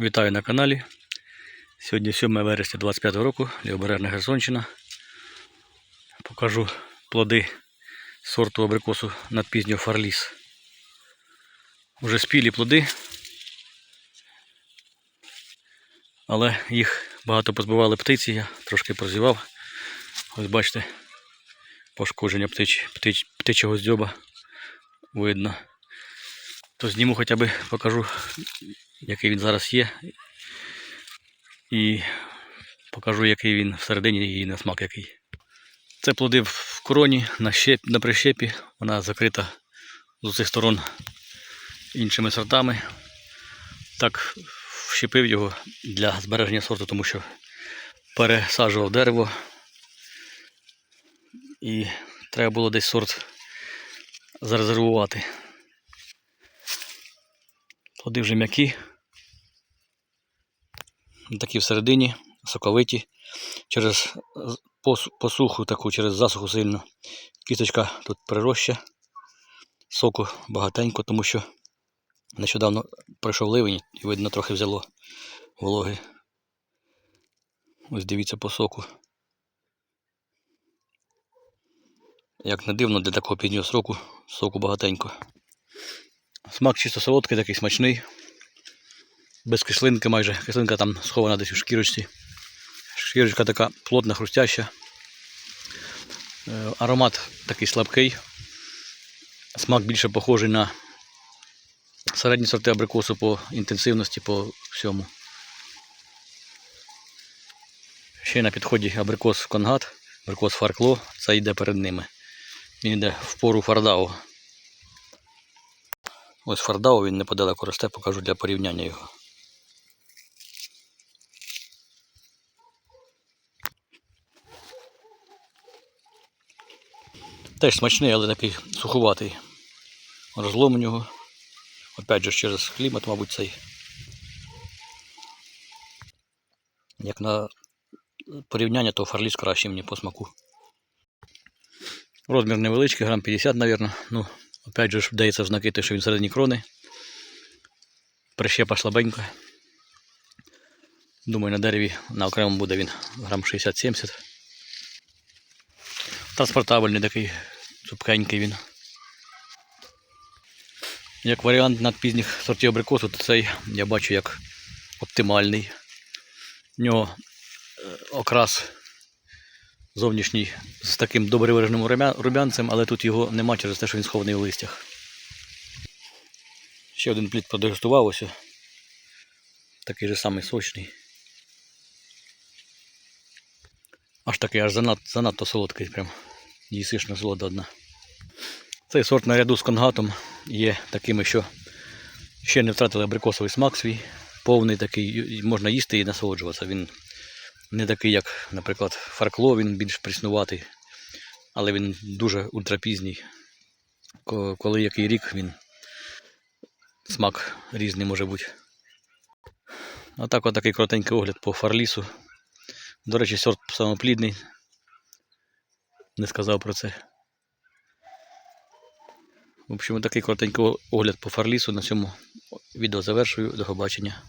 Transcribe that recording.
Вітаю на каналі. Сьогодні 7 вересня 25 року, Лівобережна Херсонщина. Покажу плоди сорту абрикосу надпізнього Фарліс. Уже спілі плоди, але їх багато позбивали птиці, я трошки прозівав. Ось бачите, пошкодження птич, птич, птичого здьоба видно. То зніму хоча б покажу, який він зараз є. І покажу, який він всередині і на смак який. Це плоди в короні на, щеп, на прищепі. Вона закрита з усіх сторон іншими сортами. Так вщепив його для збереження сорту, тому що пересаджував дерево. І треба було десь сорт зарезервувати. Плоди вже м'які. Такі всередині, соковиті. Через посуху, таку, через засуху сильно. Кісточка тут прироща. Соку багатенько, тому що нещодавно пройшов ливень і видно трохи взяло вологи. Ось дивіться по соку. Як не дивно, для такого пізнього сроку соку багатенько. Смак чисто солодкий, такий смачний. Без кислинки майже. Кислинка там схована десь у шкірочці. Шкірочка така плотна, хрустяща. Е, Аромат такий слабкий. Смак більше похожий на середні сорти абрикосу по інтенсивності, по всьому. Ще на підході абрикос конгат, абрикос фаркло, це йде перед ними. Він йде в пору фардау. Ось фардау, він неподалеку росте, покажу для порівняння його. Теж смачний, але такий суховатий. Розлом у нього. Опять же через клімат, мабуть, цей. Як на порівняння, то фарліс краще мені по смаку. Розмір невеличкий, грам 50, мабуть. Ну, опять же ж дається знаки, те, що він середні крони. Прищепа слабенька. Думаю, на дереві на окремому буде він грам 60-70. Транспортабельний такий, цупкенький він. Як варіант надпізніх сортів абрикосу, то цей я бачу як оптимальний. В нього е, окрас зовнішній з таким добре вираженим румянцем, але тут його нема через те, що він схований у листях. Ще один плід продегустував ось. Такий же самий сочний. Аж такий аж занадто, занадто солодкий, прям насолода одна. Цей сорт наряду з конгатом є такими, що ще не втратили абрикосовий смак свій, повний такий, можна їсти і насолоджуватися. Він не такий, як, наприклад, фаркло, він більш пріснуватий, але він дуже ультрапізній. Коли який рік він смак різний може бути. Отак от такий коротенький огляд по фарлісу. До речі, сорт самоплідний. Не сказав про це. В общем, такий коротенький огляд по фарлісу. На цьому відео завершую. До побачення.